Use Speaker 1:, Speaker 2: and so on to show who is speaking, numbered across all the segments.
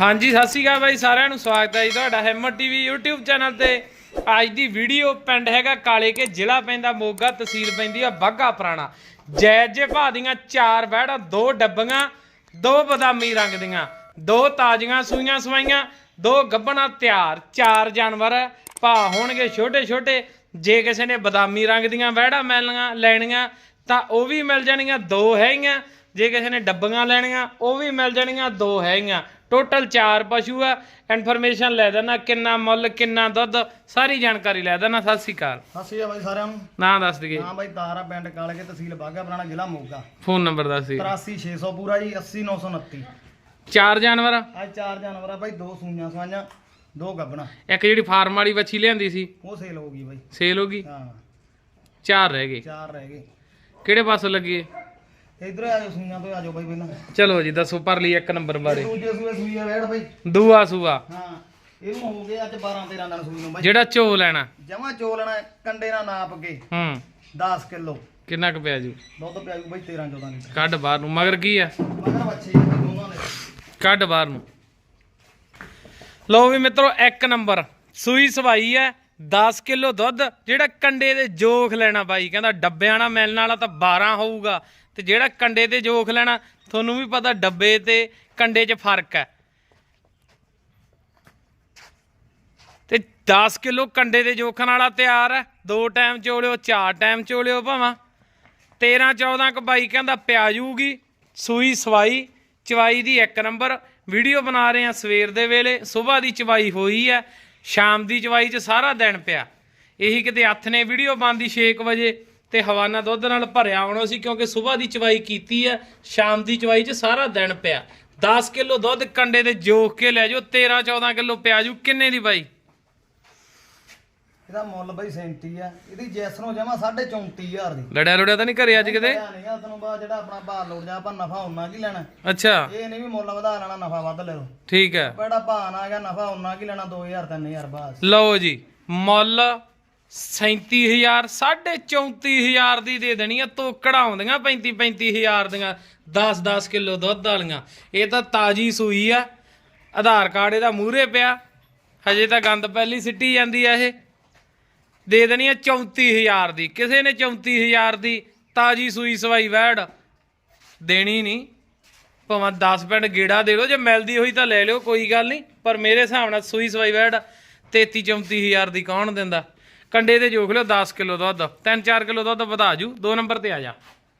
Speaker 1: ਹਾਂਜੀ, ਸਤਿ ਸ਼੍ਰੀ ਅਕਾਲ ਬਾਈ, ਸਾਰਿਆਂ ਨੂੰ ਸਵਾਗਤ ਹੈ ਜੀ ਤੁਹਾਡਾ ਹਿੰਮਤ ਟੀਵੀ YouTube ਚੈਨਲ ਤੇ। ਅੱਜ ਦੀ ਵੀਡੀਓ ਪਿੰਡ ਹੈਗਾ ਕਾਲੇ ਕੇ, ਜ਼ਿਲ੍ਹਾ ਪੈਂਦਾ ਮੋਗਾ, ਤਹਿਸੀਲ ਪੈਂਦੀ ਆ ਬਾਗਾ ਪੁਰਾਣਾ। ਜੈ ਜੇ ਭਾ ਦੀਆਂ ਚਾਰ ਵਹਿੜਾਂ, ਦੋ ਡੱਬੀਆਂ, ਦੋ ਬਦਾਮੀ ਰੰਗ ਦੀਆਂ, ਦੋ ਤਾਜ਼ੀਆਂ ਸੂਈਆਂ ਸਵਾਈਆਂ, ਦੋ ਗੱਬਣਾ ਤਿਆਰ, ਚਾਰ ਜਾਨਵਰ ਭਾ ਹੋਣਗੇ ਛੋਟੇ ਛੋਟੇ। ਜੇ ਕਿਸੇ ਨੇ ਬਦਾਮੀ ਰੰਗ ਦੀਆਂ ਵਹਿੜਾਂ ਮਿਲਣੀਆਂ, ਲੈਣੀਆਂ, ਤਾਂ ਉਹ ਵੀ ਮਿਲ ਜਾਣਗੀਆਂ ਦੋ ਹੈਗੀਆਂ। ਜੇ ਕਿਸੇ ਨੇ ਡੱਬੀਆਂ ਲੈਣੀਆਂ, ਉਹ ਵੀ ਮਿਲ ਜਾਣਗੀਆਂ ਦੋ ਹੈਗੀਆਂ। ਟੋਟਲ 4 ਪਸ਼ੂ ਆ। ਇਨਫੋਰਮੇਸ਼ਨ ਲੈ ਦੇਣਾ ਕਿੰਨਾ ਮੁੱਲ ਕਿੰਨਾ ਦੁੱਧ ਸਾਰੀ ਜਾਣਕਾਰੀ ਲੈ ਦੇਣਾ। ਸਤਿ ਸ਼੍ਰੀ ਅਕਾਲ।
Speaker 2: ਸਤਿ ਸ਼੍ਰੀ ਅਕਾਲ ਬਾਈ ਸਾਰਿਆਂ ਨੂੰ।
Speaker 1: ਨਾਂ ਦੱਸ ਦਈਏ।
Speaker 2: ਹਾਂ ਬਾਈ ਤਾਰਾ ਪਿੰਡ ਕਾਲੇ ਕੇ ਤਹਿਸੀਲ ਬਾਗਾ ਪੁਰਾਣਾ ਜ਼ਿਲ੍ਹਾ ਮੋਗਾ।
Speaker 1: ਫੋਨ ਨੰਬਰ ਦੱਸ ਦਈਏ।
Speaker 2: 83600 ਪੂਰਾ ਜੀ 80929
Speaker 1: ਚਾਰ ਜਾਨਵਰ ਆ?
Speaker 2: ਚਾਰ ਜਾਨਵਰ ਆ ਬਾਈ ਦੋ ਸੂਈਆਂ ਸਵਾਈਆਂ ਦੋ ਗੱਬਣਾ
Speaker 1: ਇੱਕ ਜਿਹੜੀ ਫਾਰਮ ਵਾਲੀ ਵੱਛੀ ਲਿਆਂਦੀ ਸੀ?
Speaker 2: ਉਹ ਸੇਲ ਹੋ ਗਈ ਬਾਈ।
Speaker 1: ਸੇਲ ਹੋ ਗਈ?
Speaker 2: ਹਾਂ।
Speaker 1: ਚਾਰ ਰਹਿ ਗਏ।
Speaker 2: ਚਾਰ ਰਹਿ ਗਏ।
Speaker 1: ਕਿਹੜੇ ਪਾਸੋਂ ਲੱਗੀ
Speaker 2: ਇਧਰ ਆ ਜਾਓ ਸੂਈਆਂ ਤੋਂ ਆ ਜਾਓ ਬਾਈ ਪਹਿਲਾਂ।
Speaker 1: ਚਲੋ ਜੀ ਦੱਸੋ ਪਰ ਲਈ ਇੱਕ ਨੰਬਰ ਬਾਰੇ।
Speaker 2: ਦੂਜੇ ਸੂਏ ਸੂਈ ਆ ਵੇੜ ਬਾਈ।
Speaker 1: ਦੂਆ ਸੂਆ।
Speaker 2: ਹਾਂ ਇਹਨੂੰ ਹੋ ਗਏ ਅੱਜ 12 13 ਦਿਨ ਸੂਈ ਨੂੰ ਬਾਈ।
Speaker 1: ਜਿਹੜਾ ਝੋ ਲੈਣਾ।
Speaker 2: ਜਮਾ ਚੋਲਣਾ ਕੰਡੇ ਨਾਲ ਨਾਪ ਕੇ।
Speaker 1: ਹੂੰ।
Speaker 2: 10 ਕਿਲੋ।
Speaker 1: ਕਿੰਨਾ ਕੁ ਪਿਆ ਜੂ?
Speaker 2: ਦੁੱਧ ਪਿਆ ਜੂ ਬਾਈ 13 14 ਲੀਟਰ।
Speaker 1: ਕੱਢ ਬਾਹਰ ਨੂੰ। ਮਗਰ ਕੀ ਆ?
Speaker 2: ਮਗਰ ਬੱਚੇ ਆ ਬਾਈ ਦੋਨਾਂ ਦੇ।
Speaker 1: ਕੱਢ ਬਾਹਰ ਨੂੰ। ਲਓ ਵੀ ਮਿੱਤਰੋ ਇੱਕ ਨੰਬਰ। ਸੂਈ ਸਵਾਈ ਹੈ 10 ਕਿਲੋ ਦੁੱਧ। ਜਿਹੜਾ ਕੰਡੇ ਦੇ ਜੋਖ ਲੈਣਾ ਬਾਈ ਕਹਿੰਦਾ ਡੱਬਿਆਂ ਨਾਲ ਮਿਲਣ ਵਾਲਾ ਤਾਂ 12 ਹੋਊਗਾ। ਤੇ ਜਿਹੜਾ ਕੰਡੇ ਤੇ ਜੋਖ ਲੈਣਾ, ਤੁਹਾਨੂੰ ਵੀ ਪਤਾ ਡੱਬੇ ਤੇ ਕੰਡੇ 'ਚ ਫ਼ਰਕ ਹੈ। ਤੇ 10 ਕਿਲੋ ਕੰਡੇ ਦੇ ਜੋਖਣ ਵਾਲਾ ਤਿਆਰ ਹੈ। ਦੋ ਟਾਈਮ ਚੋਲਿਓ, ਚਾਰ ਟਾਈਮ ਚੋਲਿਓ ਭਾਵਾਂ। 13 14 ਕ ਬਾਈ ਕਹਿੰਦਾ ਪਿਆਜ਼ੂਗੀ ਸੂਈ, ਸਵਾਈ, ਚਵਾਈ ਦੀ ਇੱਕ ਨੰਬਰ। ਵੀਡੀਓ ਬਣਾ ਰਹੇ ਆ ਸਵੇਰ ਦੇ ਵੇਲੇ। ਸਵੇਰ ਦੀ ਚਵਾਈ ਹੋਈ ਹੈ। ਸ਼ਾਮ ਦੀ ਚਵਾਈ 'ਚ ਸਾਰਾ ਦਿਨ ਪਿਆ। ਇਹੀ ਕਿਤੇ ਹੱਥ ਨੇ ਵੀਡੀਓ ਬੰਦੀ 6 ਵਜੇ। ਤੇ ਹਵਾਨਾ ਦੁੱਧ ਨਾਲ ਭਰਿਆ ਆਉਣਾ ਸੀ ਕਿਉਂਕਿ ਸਵੇਰ ਦੀ ਚਵਾਈ ਕੀਤੀ ਹੈ ਸ਼ਾਮ ਦੀ ਚਵਾਈ 'ਚ ਸਾਰਾ ਦਿਨ ਪਿਆ। 10 ਕਿਲੋ ਦੁੱਧ ਕੰਡੇ ਦੇ ਜੋਖ ਕੇ ਲੈ ਜਾਓ 13 14 ਕਿਲੋ ਪਿਆ ਜੂ ਕਿੰਨੇ ਦੀ ਬਾਈ?
Speaker 2: ਇਹਦਾ ਮੁੱਲ ਬਾਈ 37 ਆ ਇਹਦੀ ਜੈਸ ਨੂੰ ਜਮਾ 34000 ਦੀ।
Speaker 1: ਲੜਿਆ ਲੜਿਆ ਤਾਂ ਨਹੀਂ ਘਰੇ ਅੱਜ ਕਿਤੇ?
Speaker 2: ਨਹੀਂ ਆ ਤੈਨੂੰ ਬਾਅਦ ਜਿਹੜਾ ਆਪਣਾ ਭਾਅ ਲੋੜ ਜਾ ਆਪਾਂ ਨਫਾ ਉਹਨਾਂ ਕੀ ਲੈਣਾ।
Speaker 1: ਅੱਛਾ।
Speaker 2: ਇਹ ਨਹੀਂ ਵੀ ਮੁੱਲ ਵਧਾ ਲੈਣਾ ਨਫਾ ਵੱਧ ਲੈ ਲਓ।
Speaker 1: ਠੀਕ ਹੈ।
Speaker 2: ਬੜਾ ਭਾਅ ਨਾ ਆ ਗਿਆ ਨਫਾ ਉਹਨਾਂ ਕੀ ਲੈਣਾ 2000 3000 ਬਾਅਦ।
Speaker 1: ਲਓ ਜੀ ਮੁੱਲ 37000 34000 ਦੀ ਦੇ ਦੇਣੀ ਆ ਤੋਕੜਾ ਆਉਂਦੀਆਂ 35 35000 ਦੀਆਂ 10 10 ਕਿਲੋ ਦੁੱਧ ਵਾਲੀਆਂ। ਇਹ ਤਾਂ ਤਾਜੀ ਸੂਈ ਆ। ਆਧਾਰ ਕਾਰਡ ਇਹਦਾ ਮੂਹਰੇ ਪਿਆ। ਹਜੇ ਤਾਂ ਗੰਦ ਪਹਿਲੀ ਸਿੱਟੀ ਜਾਂਦੀ ਆ ਇਹ। ਦੇ ਦੇਣੀ ਆ 34000 ਦੀ। ਕਿਸੇ ਨੇ 34000 ਦੀ ਤਾਜੀ ਸੂਈ ਸਵਾਈ ਵੈੜ ਦੇਣੀ ਨਹੀਂ। ਭਾਵੇਂ 10 ਪਿੰਡ ਗੇੜਾ ਦੇ ਲਓ, ਜੇ ਮਿਲਦੀ ਹੋਈ ਤਾਂ ਲੈ ਲਿਓ, ਕੋਈ ਗੱਲ ਨਹੀਂ। ਪਰ ਮੇਰੇ ਹਿਸਾਬ ਨਾਲ ਸੂਈ ਸਵਾਈ ਵੈੜ 33 34000 ਦੀ ਕੌਣ ਦਿੰਦਾ? ਕੰਡੇ ਤੇ ਜੋਖ ਲਿਓ 10 ਕਿਲੋ ਦੁੱਧ। 3-4 ਕਿਲੋ ਦੁੱਧ ਵਧਾ ਜੂ ਦੋ ਨੰਬਰ ਤੇ ਆ ਜਾ।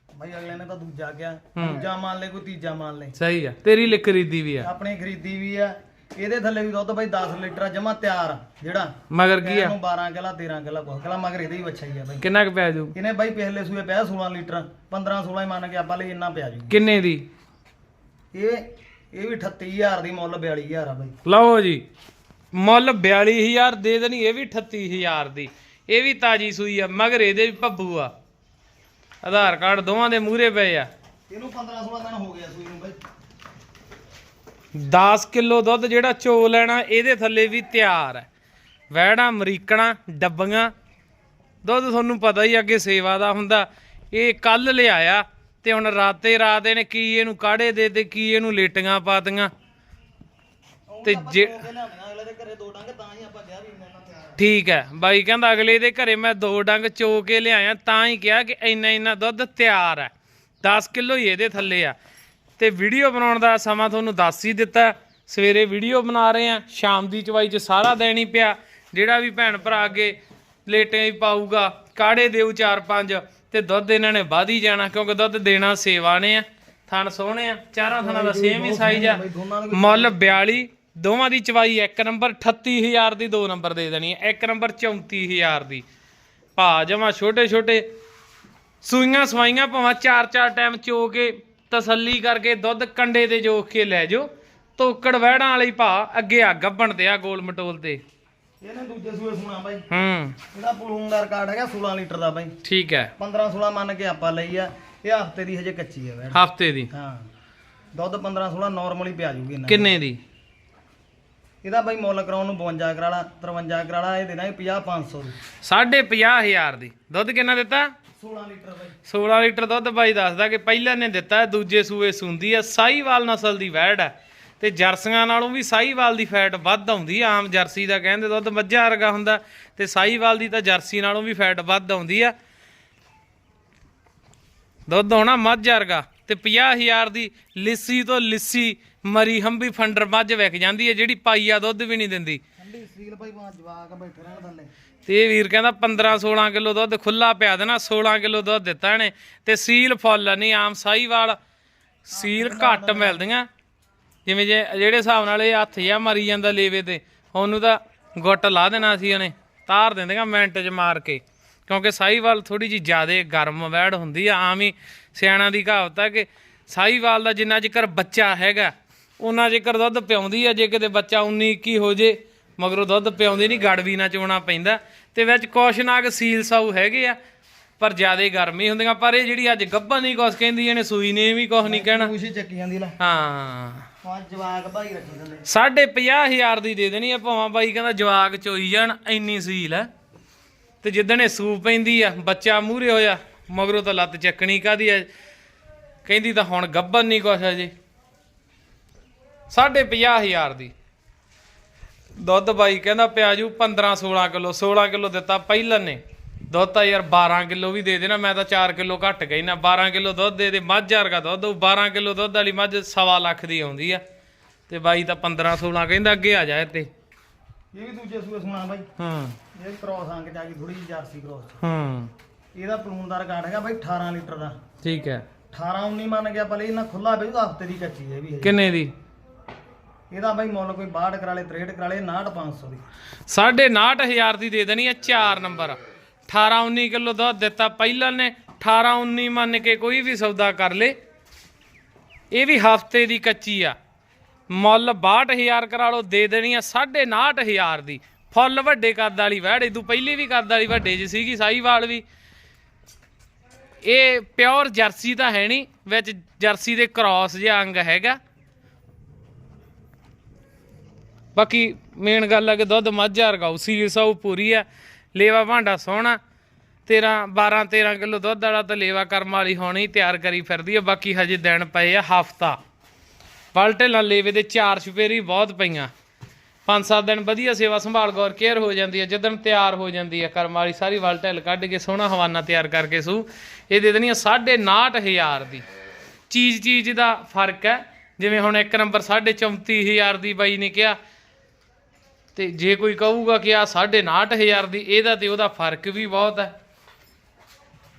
Speaker 2: ਬਾਈ ਅਗਲੇ ਨੇ ਤਾਂ ਦੂਜਾ ਗਿਆ ਦੂਜਾ ਮੰਨ ਲੈ ਕੋਈ ਤੀਜਾ ਮੰਨ ਲੈ।
Speaker 1: ਸਹੀ ਆ ਤੇਰੀ ਲਿਖ ਖਰੀਦੀ ਵੀ ਆ।
Speaker 2: ਆਪਣੀ ਖਰੀਦੀ ਵੀ ਆ ਇਹਦੇ ਥੱਲੇ ਵੀ ਦੁੱਧ ਬਾਈ 10 ਲੀਟਰ ਜਮਾ ਤਿਆਰ ਆ, ਜਿਹੜਾ।
Speaker 1: ਮਗਰ ਕੀ ਆ?
Speaker 2: ਇਹਨੂੰ 12 ਕਿਲਾ 13 ਕਿਲਾ ਕੁਛ। ਕਿਲਾ ਮਗਰ ਇਹਦੇ ਹੀ ਬੱਚਾ ਹੀ ਆ ਬਾਈ।
Speaker 1: ਕਿੰਨਾ ਕੁ ਪਿਆ ਜੂ?
Speaker 2: ਇਹਨੇ ਬਾਈ ਪਿਛਲੇ ਸੂਏ ਪਿਆ 16 ਲੀਟਰ 15 16 ਹੀ ਮੰਨ ਕੇ ਆਪਾਂ ਲਈ ਇੰਨਾ ਪਿਆ ਜੂ।
Speaker 1: ਕਿੰਨੇ ਦੀ?
Speaker 2: ਇਹ ਇਹ ਵੀ 38000 ਦੀ ਮੁੱਲ 42000 ਆ ਬਾਈ।
Speaker 1: ਲਓ ਜੀ ਮੁੱਲ 42000 ਦੇ ਦੇਣੀ ਇਹ ਵੀ 38000 ਦੀ। ਇਹ ਵੀ ਤਾਜੀ ਸੂਈ ਆ ਮਗਰ ਇਹਦੇ ਵੀ ਭੱਬੂ ਆ। ਆਧਾਰ ਕਾਰਡ ਦੋਵਾਂ ਦੇ ਮੂਹਰੇ ਪਏ ਆ।
Speaker 2: ਇਹਨੂੰ 15 16 ਦਿਨ ਹੋ ਗਿਆ ਸੂਈ ਨੂੰ ਬਾਈ।
Speaker 1: 10 ਕਿਲੋ ਦੁੱਧ ਜਿਹੜਾ ਚੋ ਲੈਣਾ ਇਹਦੇ ਥੱਲੇ ਵੀ ਤਿਆਰ ਹੈ ਵਹਿੜਾਂ ਅਮਰੀਕਣਾ ਡੱਬੀਆਂ। ਦੁੱਧ ਤੁਹਾਨੂੰ ਪਤਾ ਹੀ ਅੱਗੇ ਸੇਵਾ ਦਾ ਹੁੰਦਾ। ਇਹ ਕੱਲ ਲਿਆਇਆ ਤੇ ਹੁਣ ਰਾਤੇ ਰਾਤ ਇਹਨੇ ਕੀ ਇਹਨੂੰ ਕਾੜੇ ਦੇ ਤੇ ਕੀ ਇਹਨੂੰ ਲੇਟੀਆਂ ਪਾਤੀਆਂ। ਤੇ ਜੇ
Speaker 2: ਅਗਲੇ ਦੇ ਘਰੇ ਦੋ ਡੰਗ ਤਾਂ ਹੀ ਆਪਾਂ ਕਿਹਾ ਵੀ ਇੰਨਾ ਇੰਨਾ ਤਿਆਰ ਆ।
Speaker 1: ਠੀਕ ਹੈ। ਬਾਈ ਕਹਿੰਦਾ ਅਗਲੇ ਦੇ ਘਰੇ ਮੈਂ ਦੋ ਡੰਗ ਚੋ ਕੇ ਲਿਆਇਆ ਤਾਂ ਹੀ ਕਿਹਾ ਕਿ ਇੰਨਾ ਇੰਨਾ ਦੁੱਧ ਤਿਆਰ ਹੈ। 10 ਕਿਲੋ ਹੀ ਇਹਦੇ ਥੱਲੇ ਆ। ਤੇ ਵੀਡੀਓ ਬਣਾਉਣ ਦਾ ਸਮਾਂ ਤੁਹਾਨੂੰ ਦੱਸ ਹੀ ਦਿੱਤਾ। ਸਵੇਰੇ ਵੀਡੀਓ ਬਣਾ ਰਹੇ ਆ ਸ਼ਾਮ ਦੀ ਚਵਾਈ 'ਚ ਸਾਰਾ ਹੀ ਪਿਆ। ਜਿਹੜਾ ਵੀ ਭੈਣ ਭਰਾ ਅੱਗੇ ਲੇਟੇ ਹੀ ਪਾਊਗਾ ਕਾੜੇ ਦੇਉ 4-5 ਤੇ ਦੁੱਧ ਇਹਨਾਂ ਨੇ ਵਧ ਹੀ ਜਾਣਾ ਕਿਉਂਕਿ ਦੁੱਧ ਦੇਣਾ ਸੇਵਾ ਨੇ ਆ। ਥਣ ਸੋਹਣੇ ਆ। ਚਾਰਾਂ ਥਣਾਂ ਦਾ ਸੇਮ ਹੀ ਸਾਈਜ਼ ਆ। ਮੁੱਲ 42 ਦੋਵਾਂ ਦੀ ਚਵਾਈ ਇੱਕ ਨੰਬਰ 38000 ਦੀ ਦੋ ਨੰਬਰ ਦੇ ਦੇਣੀ ਹੈ। ਇੱਕ ਨੰਬਰ 34000 ਦੀ। ਭਾ ਜਮਾ ਛੋਟੇ ਛੋਟੇ ਸੂਈਆਂ ਸਵਾਈਆਂ ਭਾਵੇਂ ਚਾਰ ਚਾਰ ਟਾਈਮ ਚੋ ਕੇ ਤਸੱਲੀ ਕਰਕੇ ਦੁੱਧ ਕੰਡੇ ਤੇ ਜੋਖ ਕੇ ਲੈ ਜਾਓ। ਤੋਕੜ ਵਹਿੜਾਂ ਵਾਲੀ ਭਾ ਅੱਗੇ ਆ ਗੱਬਣ ਤੇ ਆ ਗੋਲ ਮਟੋਲ ਤੇ।
Speaker 2: ਇਹਨੇ ਦੂਜੇ ਸੂਏ ਸੁਣਾ ਬਾਈ।
Speaker 1: ਹੂੰ।
Speaker 2: ਇਹਦਾ ਪਲੂਨ ਦਾ ਰਿਕਾਰਡ ਹੈਗਾ 16 ਲੀਟਰ ਦਾ ਬਾਈ।
Speaker 1: ਠੀਕ ਹੈ।
Speaker 2: 15 16 ਮੰਨ ਕੇ ਆਪਾਂ ਲਈ ਆ। ਇਹ ਹਫ਼ਤੇ ਦੀ ਹਜੇ ਕੱਚੀ ਵੈੜ
Speaker 1: ਹਫ਼ਤੇ ਦੀ।
Speaker 2: ਹਾਂ। ਦੁੱਧ 15 16 ਨਾਰਮਲੀ ਪਿਆ ਜੂਗੀ ਇਹਨਾਂ
Speaker 1: ਕਿੰਨੇ ਦੀ?
Speaker 2: ਇਹਦਾ ਬਾਈ ਮੁੱਲ ਕਰਾਉਣ ਨੂੰ 52 ਕਰਾਲਾ 53 ਕਰਾਲਾ ਇਹ ਦੇਣਾ 50 500 ਦੀ।
Speaker 1: ਸਾਢੇ ਪੰਜਾਹ ਹਜ਼ਾਰ ਦੀ। ਦੁੱਧ ਕਿੰਨਾ ਦਿੱਤਾ?
Speaker 2: 16 ਲੀਟਰ ਬਾਈ।
Speaker 1: 16 ਲੀਟਰ ਦੁੱਧ ਬਾਈ ਦੱਸਦਾ ਕਿ ਪਹਿਲਾਂ ਨੇ ਦਿੱਤਾ ਹੈ, ਦੂਜੇ ਸੂਏ ਸੁੰਦੀ ਆ ਸਾਈਵਾਲ ਨਸਲ ਦੀ ਵੈੜ ਹੈ। ਤੇ ਜਰਸੀਆਂ ਨਾਲੋਂ ਵੀ ਸਾਹੀਵਾਲ ਦੀ ਫੈਟ ਵੱਧ ਆਉਂਦੀ ਆ ਆਮ ਜਰਸੀ ਦਾ ਕਹਿੰਦੇ ਦੁੱਧ ਮੱਝਾਂ ਵਰਗਾ ਹੁੰਦਾ ਤੇ ਸਾਹੀਵਾਲ ਦੀ ਤਾਂ ਜਰਸੀ ਨਾਲੋਂ ਵੀ ਫੈਟ ਵੱਧ ਆਉਂਦੀ ਆ ਦੁੱਧ ਹੋਣਾ ਮੱਝ ਵਰਗਾ। ਤੇ 50000 ਦੀ ਲਿੱਸੀ ਤੋਂ ਲਿੱਸੀ ਮਰੀ ਹੰਬੀ ਫੰਡਰ ਮੱਝ ਵਿਕ ਜਾਂਦੀ ਹੈ ਜਿਹੜੀ ਪਾਈਆ ਦੁੱਧ ਵੀ ਨਹੀਂ ਦਿੰਦੀ।
Speaker 2: ਠੰਡੀ ਸੀਲ ਬਾਈ ਬਾਹਰ ਜਵਾਕ ਬੈਠੇ ਰਹਿਣ ਥੱਲੇ।
Speaker 1: ਤੇ ਇਹ ਵੀਰ ਕਹਿੰਦਾ 15 16 ਕਿਲੋ ਦੁੱਧ ਖੁੱਲਾ ਪਿਆ ਦੇਣਾ 16 ਕਿਲੋ ਦੁੱਧ ਦਿੱਤਾ ਇਹਨੇ। ਤੇ ਸੀਲ ਫੁੱਲ ਨਹੀਂ ਆਮ ਸਾਹੀਵਾਲ ਸੀਲ ਘੱਟ ਮਿਲਦੀਆਂ। ਜਿਵੇਂ ਜੇ ਜਿਹੜੇ ਹਿਸਾਬ ਨਾਲ ਇਹ ਹੱਥ ਜਿਹਾ ਮਰੀ ਜਾਂਦਾ ਲੇਵੇ ਤੇ ਉਹਨੂੰ ਤਾਂ ਗੁੱਟ ਲਾ ਦੇਣਾ ਸੀ ਉਹਨੇ ਤਾਰ ਦਿੰਦੀਆਂ ਮਿੰਟ 'ਚ ਮਾਰ ਕੇ। ਕਿਉਂਕਿ ਸਾਹੀਵਾਲ ਥੋੜੀ ਜੀ ਜ਼ਿਆਦੇ ਗਰਮ ਵੈੜ ਹੁੰਦੀ ਆ ਆਮ ਹੀ ਸਿਆਣਾ ਦੀ ਕਹਾਵਤ ਆ ਕਿ ਸਾਹੀਵਾਲ ਦਾ ਜਿੰਨਾ ਚਿਕਰ ਬੱਚਾ ਹੈਗਾ ਉਹਨਾਂ ਚਿਕਰ ਦੁੱਧ ਪਿਆਉਂਦੀ ਆ ਜੇ ਕਿਤੇ ਬੱਚਾ 19 21 ਹੋ ਜੇ ਮਗਰੋਂ ਦੁੱਧ ਪਿਆਉਂਦੀ ਨਹੀਂ ਗੜਵੀ ਨਾ ਚੋਣਾ ਪੈਂਦਾ। ਤੇ ਵਿੱਚ ਕੁਛ ਨਾਗ ਸੀਲ ਸਾਊ ਹੈਗੇ ਆ ਪਰ ਜ਼ਿਆਦੇ ਗਰਮੀ ਹੁੰਦੀਆਂ ਪਰ ਇਹ ਜਿਹੜੀ ਅੱਜ ਗੱਭਾ ਨਹੀਂ ਕੁਛ ਕਹਿੰਦੀ ਇਹਨੇ ਸੂਈ ਨੇ ਵੀ ਕੁਛ ਨਹੀਂ ਕਹਿਣਾ।
Speaker 2: ਖੁਸ਼ੀ ਚੱਕੀ ਜਾਂਦੀ ਲੈ।
Speaker 1: ਹਾਂ।
Speaker 2: ਆ ਜਵਾਕ ਭਾਈ ਰੱਖੀ ਥੱਲੇ
Speaker 1: ਸਾਢੇ ਪੰਜਾਹ ਹਜ਼ਾਰ ਦੀ ਦੇ ਦੇਣੀ ਆ ਭਾਵਾਂ ਬਾਈ ਕਹਿੰਦਾ ਜਵਾਕ ਚੋਈ ਜਾਣ ਇੰਨੀ ਸੀਲ ਹੈ ਤੇ ਜਿੱਦਣ ਇਹ ਸੂਪ ਪੈਂਦੀ ਆ ਬੱਚਾ ਮੂਹਰੇ ਹੋਇਆ ਮਗਰੋਂ ਤਾਂ ਲੱਤ ਚੱਕਣੀ ਕਾਦੀ ਆ? ਕਹਿੰਦੀ ਤਾਂ ਹੁਣ ਗੱਬਨ ਨਹੀਂ ਕੁਛ ਅਜੇ। ਸਾਢੇ ਪੰਜਾਹ ਹਜ਼ਾਰ ਦੀ। ਦੁੱਧ ਬਾਈ ਕਹਿੰਦਾ ਪਿਆਜੂ 15 16 ਕਿਲੋ 16 ਕਿਲੋ ਦਿੱਤਾ ਪਹਿਲਾਂ ਨੇ। ਦੁੱਧ ਤਾਂ ਯਾਰ 12 ਕਿਲੋ ਵੀ ਦੇ ਦੇਣਾ ਮੈਂ ਤਾਂ 4 ਕਿਲੋ ਘੱਟ ਗਈ ਨਾ 12 ਕਿਲੋ ਦੁੱਧ ਦੇ ਦੇ ਮੱਝ ਵਰਗਾ ਦੁੱਧ ਉਹ 12 ਕਿਲੋ ਦੁੱਧ ਵਾਲੀ ਮੱਝ ਸਵਾ ਲੱਖ ਦੀ ਆਉਂਦੀ ਆ। ਤੇ ਬਾਈ ਤਾਂ 15 16 ਕਹਿੰਦਾ ਅੱਗੇ ਆ ਜਾ ਇੱਥੇ।
Speaker 2: ਇਹ ਵੀ ਦੂਜੇ ਸੂਏ ਸੁਣਾ ਬਾਈ।
Speaker 1: ਹੂੰ।
Speaker 2: ਇਹ ਕ੍ਰੋਸ ਚ ਆ ਗਈ ਥੋੜੀ ਜਿਹੀ ਜਰਸੀ ਕ੍ਰੋਸ
Speaker 1: ਹੂੰ।
Speaker 2: ਇਹਦਾ ਪਲੂਨ ਦਾ ਰਿਕਾਰਡ ਹੈਗਾ ਬਾਈ 18 ਲੀਟਰ ਦਾ।
Speaker 1: ਠੀਕ ਹੈ।
Speaker 2: 18 19 ਮੰਨ ਗਿਆ ਭਲੇ ਇਹਨਾਂ ਖੁੱਲਾ ਵੇਚੂ ਹਫ਼ਤੇ ਦੀ ਕੱਚੀ ਹੈ ਵੀ।
Speaker 1: ਕਿੰਨੇ ਦੀ?
Speaker 2: ਇਹਦਾ ਬਾਈ ਮੁੱਲ ਕੋਈ 62 ਕਰਾ ਲੇ 63 ਕਰਾ ਲੇ 500 ਦੀ।
Speaker 1: ਸਾਢੇ 99000 ਦੀ ਦੇ ਦੇਣੀ ਆ 4 ਨੰਬਰ। 18 19 ਕਿਲੋ ਦੁੱਧ ਦਿੱਤਾ ਪਹਿਲਾਂ ਨੇ 18 19 ਮੰਨ ਕੇ ਕੋਈ ਵੀ ਸੌਦਾ ਕਰ ਲੇ। ਇਹ ਵੀ ਹਫ਼ਤੇ ਦੀ ਕੱਚੀ ਆ। ਮੁੱਲ 62000 ਕਰਾ ਲਓ ਦੇ ਦੇਣੀ ਆ 99000 ਦੀ। ਫੁੱਲ ਵੱਡੇ ਕੱਦ ਵਾਲੀ ਵੈੜ ਇਦੋਂ ਪਹਿਲੀ ਵੀ ਕੱਦ ਵਾਲੀ ਵੱਡੇ ਜੀ ਸੀਗੀ ਸਾਈਵਾਲ ਵੀ। ਇਹ ਪਿਓਰ ਜਰਸੀ ਤਾਂ ਹੈ ਨਹੀਂ, ਵਿੱਚ ਜਰਸੀ ਦੇ ਕ੍ਰਾਸ ਜਿਹਾ ਅੰਗ ਹੈਗਾ। ਬਾਕੀ ਮੇਨ ਗੱਲ ਹੈ ਕਿ ਦੁੱਧ ਮੱਝ ਵਰਗਾ ਸੀਲ ਸੌ ਪੂਰੀ ਆ, ਲੇਵਾ ਭਾਂਡਾ ਸੋਹਣਾ 13 12 13 ਕਿਲੋ ਦੁੱਧ ਵਾਲਾ ਤਾਂ ਲੇਵਾ ਕਰਮ ਵਾਲੀ ਹੋਣੀ, ਤਿਆਰ ਕਰੀ ਫਿਰਦੀ ਆ, ਬਾਕੀ ਹਜੇ ਦਿਨ ਪਏ ਆ ਹਫਤਾ। ਪਲਟੇ ਲਾ ਲੇਵੇ ਦੇ ਚਾਰ ਛਪੇਰੀ ਬਹੁਤ ਪਈਆਂ। ਪੰਜ ਸੱਤ ਦਿਨ ਵਧੀਆ ਸੇਵਾ ਸੰਭਾਲ ਗੌਰ ਕੇਅਰ ਹੋ ਜਾਂਦੀ ਹੈ ਜਦੋਂ ਤਿਆਰ ਹੋ ਜਾਂਦੀ ਹੈ, ਕਰਮ ਵਾਲੀ ਸਾਰੀ ਵਲ ਢਿੱਲ ਕੱਢ ਕੇ ਸੋਹਣਾ ਹਵਾਨਾ ਤਿਆਰ ਕਰਕੇ ਸੂ। ਇਹ ਦੇ ਦੇਣੀ ਆ 9.5000 ਦੀ। ਚੀਜ਼ ਚੀਜ਼ ਦਾ ਫ਼ਰਕ ਹੈ। ਜਿਵੇਂ ਹੁਣ ਇੱਕ ਨੰਬਰ 34000 ਦੀ ਬਾਈ ਨੇ ਕਿਹਾ, ਤੇ ਜੇ ਕੋਈ ਕਹੂਗਾ ਕਿ ਆ 9.5000 ਦੀ, ਇਹਦਾ ਤੇ ਉਹਦਾ ਫ਼ਰਕ ਵੀ ਬਹੁਤ ਹੈ।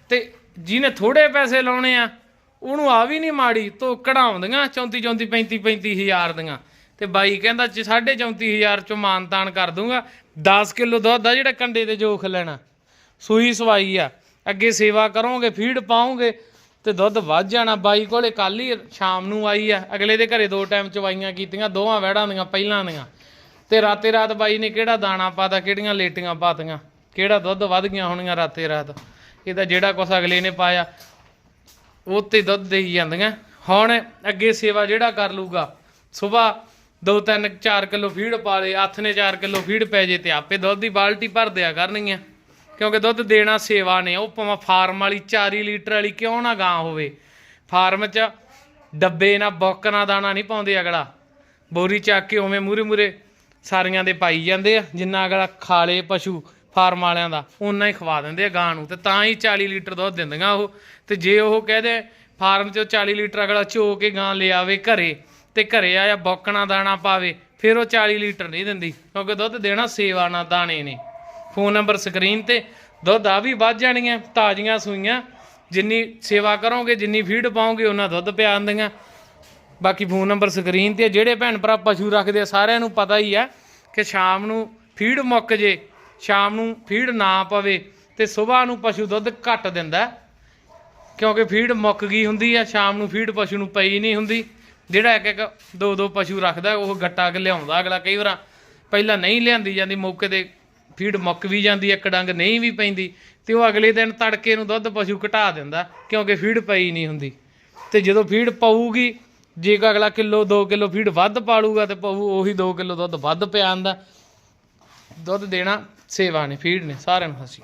Speaker 1: ਤੇ ਜਿਹਨੇ ਥੋੜੇ ਪੈਸੇ ਲਾਉਣੇ ਆ, ਉਹਨੂੰ ਆ ਵੀ ਨਹੀਂ ਮਾੜੀ ਤੋ ਕਢਾਉਂਦੀਆਂ 34 34 35 35000 ਦੀਆਂ। ਤੇ ਬਾਈ ਕਹਿੰਦਾ ਚ 34000 ਚੋਂ ਮਾਨਤਾਨ ਕਰ ਦੂੰਗਾ। 10 ਕਿਲੋ ਦੁੱਧ ਆ ਜਿਹੜਾ ਕੰਡੇ ਤੇ ਜੋਖ ਲੈਣਾ। ਸੂਈ ਸਵਾਈ ਆ। ਅੱਗੇ ਸੇਵਾ ਕਰੋਗੇ, ਫੀਡ ਪਾਓਗੇ ਤੇ ਦੁੱਧ ਵੱਧ ਜਾਣਾ। ਬਾਈ ਕੋਲੇ ਕੱਲ ਹੀ ਸ਼ਾਮ ਨੂੰ ਆਈ ਆ। ਅਗਲੇ ਦੇ ਘਰੇ ਦੋ ਟਾਈਮ ਚਵਾਈਆਂ ਕੀਤੀਆਂ, ਦੋਵਾਂ ਵਹਿੜਾਂ ਦੀਆਂ, ਪਹਿਲਾਂ ਦੀਆਂ। ਤੇ ਰਾਤੇ ਰਾਤ ਬਾਈ ਨੇ ਕਿਹੜਾ ਦਾਣਾ ਪਾਤਾ, ਕਿਹੜੀਆਂ ਲੇਟੀਆਂ ਪਾਤੀਆਂ? ਕਿਹੜਾ ਦੁੱਧ ਵੱਧ ਗਿਆ ਹੋਣੀਆਂ ਰਾਤੇ ਰਾਤ? ਇਹਦਾ ਜਿਹੜਾ ਕੁਛ ਅਗਲੇ ਨੇ ਪਾਇਆ, ਉਹ ਤੇ ਦੁੱਧ ਦੇਈ ਜਾਂਦੀਆਂ। ਹੁਣ ਅੱਗੇ ਸੇਵਾ ਜਿਹੜਾ ਕਰ ਲੂਗਾ, ਸਵੇਰ 2 3 4 ਕਿਲੋ ਫੀਡ ਪਾ ਲੇ ਹੱਥ ਨੇ 4 ਕਿਲੋ ਫੀਡ ਪੈ ਜੇ ਤੇ ਆਪੇ ਦੁੱਧ ਦੀ ਬਾਲਟੀ ਭਰ ਦਿਆ ਕਰਨਗੀਆਂ। ਕਿਉਂਕਿ ਦੁੱਧ ਦੇਣਾ ਸੇਵਾ ਨੇ, ਉਹ ਭਾਵੇਂ ਫਾਰਮ ਵਾਲੀ 40 ਲੀਟਰ ਵਾਲੀ ਕਿਉਂ ਨਾ ਗਾਂ ਹੋਵੇ। ਫਾਰਮ 'ਚ ਡੱਬੇ ਨਾ, ਬੁੱਕ ਨਾ, ਦਾਣਾ ਨਹੀਂ ਪਾਉਂਦੇ ਅਗਲਾ। ਬੋਰੀ ਚੱਕ ਕੇ ਉਵੇਂ ਮੂਰੇ ਮੂਰੇ ਸਾਰੀਆਂ ਦੇ ਪਾਈ ਜਾਂਦੇ ਆ, ਜਿੰਨਾ ਅਗਲਾ ਖਾਲੇ ਪਸ਼ੂ ਫਾਰਮ ਵਾਲਿਆਂ ਦਾ ਉਹਨਾਂ ਹੀ ਖਵਾ ਦਿੰਦੇ ਆ ਗਾਂ ਨੂੰ। ਤੇ ਤਾਂ ਹੀ 40 ਲੀਟਰ ਦੁੱਧ ਦਿੰਦੀਆਂ ਉਹ। ਤੇ ਜੇ ਉਹ ਕਹਦੇ ਫਾਰਮ 'ਚੋਂ 40 ਲੀਟਰ ਅਗਲਾ ਚੋ ਕੇ ਗਾਂ ਲਿਆਵੇ ਘਰੇ ਤੇ ਘਰੇ ਆਇਆ ਬੌਕਣਾ ਦਾਣਾ ਪਾਵੇ, ਫਿਰ ਉਹ 40 ਲੀਟਰ ਨਹੀਂ ਦਿੰਦੀ, ਕਿਉਂਕਿ ਦੁੱਧ ਦੇਣਾ ਸੇਵਾ ਨਾਲ ਦਾਣੇ ਨੇ। ਫੋਨ ਨੰਬਰ ਸਕਰੀਨ ਤੇ, ਦੁੱਧ ਆ ਵੀ ਵੱਧ ਜਾਣੀਆਂ, ਤਾਜ਼ੀਆਂ ਸੂਈਆਂ, ਜਿੰਨੀ ਸੇਵਾ ਕਰੋਗੇ, ਜਿੰਨੀ ਫੀਡ ਪਾਓਗੇ, ਉਹਨਾਂ ਦੁੱਧ ਪਿਆ ਆਂਦੀਆਂ ਬਾਕੀ ਫੋਨ ਨੰਬਰ ਸਕਰੀਨ ਤੇ ਜਿਹੜੇ ਭੈਣ ਭਰਾ ਪਸ਼ੂ ਰੱਖਦੇ ਆ, ਸਾਰਿਆਂ ਨੂੰ ਪਤਾ ਹੀ ਆ ਕਿ ਸ਼ਾਮ ਨੂੰ ਫੀਡ ਮੁੱਕ ਜੇ, ਸ਼ਾਮ ਨੂੰ ਫੀਡ ਨਾ ਪਵੇ, ਤੇ ਸਵੇਰ ਨੂੰ ਪਸ਼ੂ ਦੁੱਧ ਘੱਟ ਦਿੰਦਾ, ਕਿਉਂਕਿ ਫੀਡ ਮੁੱਕ ਗਈ ਹੁੰਦੀ ਆ, ਸ਼ਾਮ ਨੂੰ ਫੀਡ ਪਸ਼ੂ ਨੂੰ ਪਈ ਨਹੀਂ ਹੁੰਦੀ। ਜਿਹੜਾ ਇੱਕ ਇੱਕ ਦੋ ਦੋ ਪਸ਼ੂ ਰੱਖਦਾ, ਉਹ ਗੱਟਾ ਕੇ ਲਿਆਉਂਦਾ ਅਗਲਾ। ਕਈ ਵਾਰ ਪਹਿਲਾਂ ਨਹੀਂ ਲਿਆਂਦੀ ਜਾਂਦੀ, ਮੌਕੇ ਤੇ ਫੀਡ ਮੁੱਕ ਵੀ ਜਾਂਦੀ, ਇੱਕ ਡੰਗ ਨਹੀਂ ਵੀ ਪੈਂਦੀ, ਤੇ ਉਹ ਅਗਲੇ ਦਿਨ ਤੜਕੇ ਨੂੰ ਦੁੱਧ ਪਸ਼ੂ ਘਟਾ ਦਿੰਦਾ, ਕਿਉਂਕਿ ਫੀਡ ਪਈ ਨਹੀਂ ਹੁੰਦੀ। ਤੇ ਜਦੋਂ ਫੀਡ ਪਊਗੀ, ਜੇ ਅਗਲਾ ਕਿਲੋ 2 ਕਿਲੋ ਫੀਡ ਵੱਧ ਪਾਲੂਗਾ, ਤੇ ਪਊ, ਉਹੀ 2 ਕਿਲੋ ਦੁੱਧ ਵੱਧ ਪਿਆ ਆਂਦਾ। ਦੁੱਧ ਦੇਣਾ ਸੇਵਾ ਨੇ, ਫੀਡ ਨੇ, ਸਾਰਿਆਂ ਨੂੰ ਹਸੀ